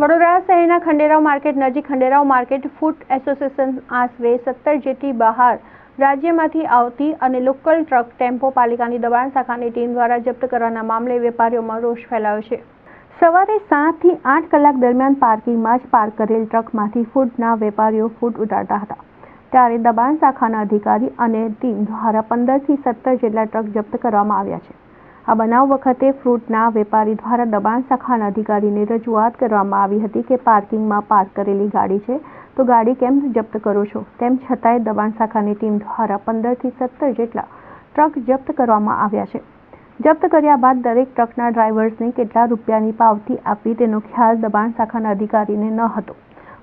વડોદરા શહેરના ખંડેરાવ માર્કેટ નજીક Khanderao market food association આશરે સત્તર જેટલી બહાર રાજ્યમાંથી આવતી અને લોકલ ટ્રક ટેમ્પો પાલિકાની દબાણ શાખાની ટીમ દ્વારા જપ્ત કરવાના મામલે વેપારીઓમાં રોષ ફેલાયો છે. સવારે સાતથી આઠ કલાક દરમિયાન પાર્કિંગમાં જ પાર્ક કરેલ ટ્રકમાંથી ફૂડના વેપારીઓ ફૂડ ઉતારતા હતા. ત્યારે દબાણ શાખાના અધિકારી અને ટીમ દ્વારા પંદરથી સત્તર જેટલા ટ્રક જપ્ત કરવામાં આવ્યા છે. આ બનાવ વખતે ફ્રૂટના વેપારી દ્વારા દબાણ શાખાના અધિકારીને રજૂઆત કરવામાં આવી હતી કે પાર્કિંગમાં પાર્ક કરેલી ગાડી છે. તો ગાડી કેમ જપ્ત કરો છો? તેમ છતાંય દબાણ શાખાની ટીમ દ્વારા પંદરથી સત્તર જેટલા ટ્રક જપ્ત કરવામાં આવ્યા છે. જપ્ત કર્યા બાદ દરેક ટ્રકના ડ્રાઈવર્સને કેટલા રૂપિયાની પાવતી આપવી તેનો ખ્યાલ દબાણ શાખાના અધિકારીને ન હતો.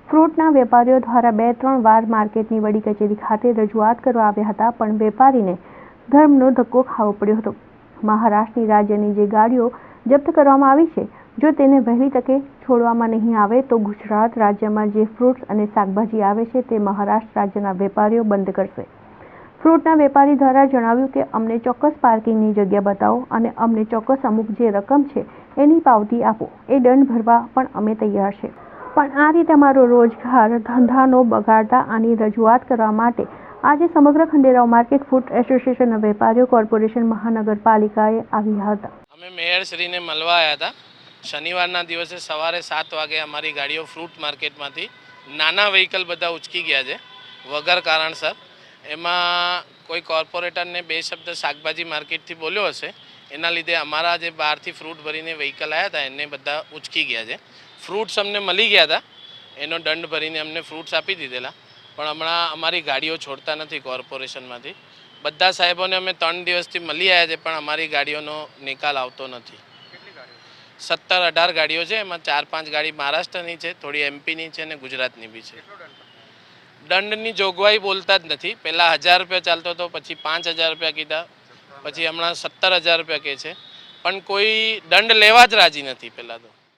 ફ્રૂટના વેપારીઓ દ્વારા બે ત્રણ વાર માર્કેટની વડી કચેરી ખાતે રજૂઆત કરવા આવ્યા હતા, પણ વેપારીને ધર્મનો ધક્કો ખાવો પડ્યો હતો. મહારાષ્ટ્રની રાજ્યની જે ગાડીઓ જપ્ત કરવામાં આવી છે, જો તેને વહેલી તકે છોડવામાં નહીં આવે તો ગુજરાત રાજ્યમાં જે ફ્રૂટ્સ અને શાકભાજી આવે છે તે મહારાષ્ટ્ર રાજ્યના વેપારીઓ બંધ કરશે. ફ્રૂટના વેપારી દ્વારા જણાવ્યું કે, અમને ચોક્કસ પાર્કિંગની જગ્યા બતાવો અને અમને ચોક્કસ અમુક જે રકમ છે એની પાવતી આપો. એ દંડ ભરવા પણ અમે તૈયાર છે. પણ આ રીતે અમારો રોજગાર, ધંધાનો બગાડતા આની રજૂઆત કરવા માટે આજે સમગ્ર ખંડેરાવ માર્કેટ ફૂડ એસોસિએશનના વેપારીઓ, કોર્પોરેશન, મહાનગરપાલિકાએ આવ્યા હતા. અમે મેયરશ્રીને મળવા આવ્યા હતા. શનિવારના દિવસે સવારે સાત વાગે અમારી ગાડીઓ ફ્રૂટ માર્કેટમાંથી નાના વ્હીકલ બધા ઉચકી ગયા છે, વગર કારણસર. એમાં કોઈ કોર્પોરેટરને બે શબ્દ શાકભાજી માર્કેટથી બોલ્યો હશે, એના લીધે અમારા જે બહારથી ફ્રૂટ ભરીને વ્હીકલ આવ્યા હતા, એને બધા ઉચકી ગયા છે. ફ્રૂટ્સ અમને મળી ગયા હતા. એનો દંડ ભરીને અમને ફ્રૂટ્સ આપી દીધેલા. પણ હમણાં અમારી ગાડીઓ છોડતા નથી કોર્પોરેશનમાંથી. બધા સાહેબોને અમે ત્રણ દિવસથી મળી આવ્યા છે પણ અમારી ગાડીઓનો નિકાલ આવતો નથી. સત્તર અઢાર ગાડીઓ છે એમાં ચાર પાંચ ગાડી મહારાષ્ટ્રની છે થોડી એમપીની છે અને ગુજરાતની બી છે. દંડની જોગવાઈ બોલતા જ નથી. પહેલાં હજાર રૂપિયા ચાલતો હતો પછી પાંચ હજાર રૂપિયા કીધા પછી હમણાં સત્તર હજાર રૂપિયા કહે છે. પણ કોઈ દંડ લેવા જ રાજી નથી પહેલાં તો.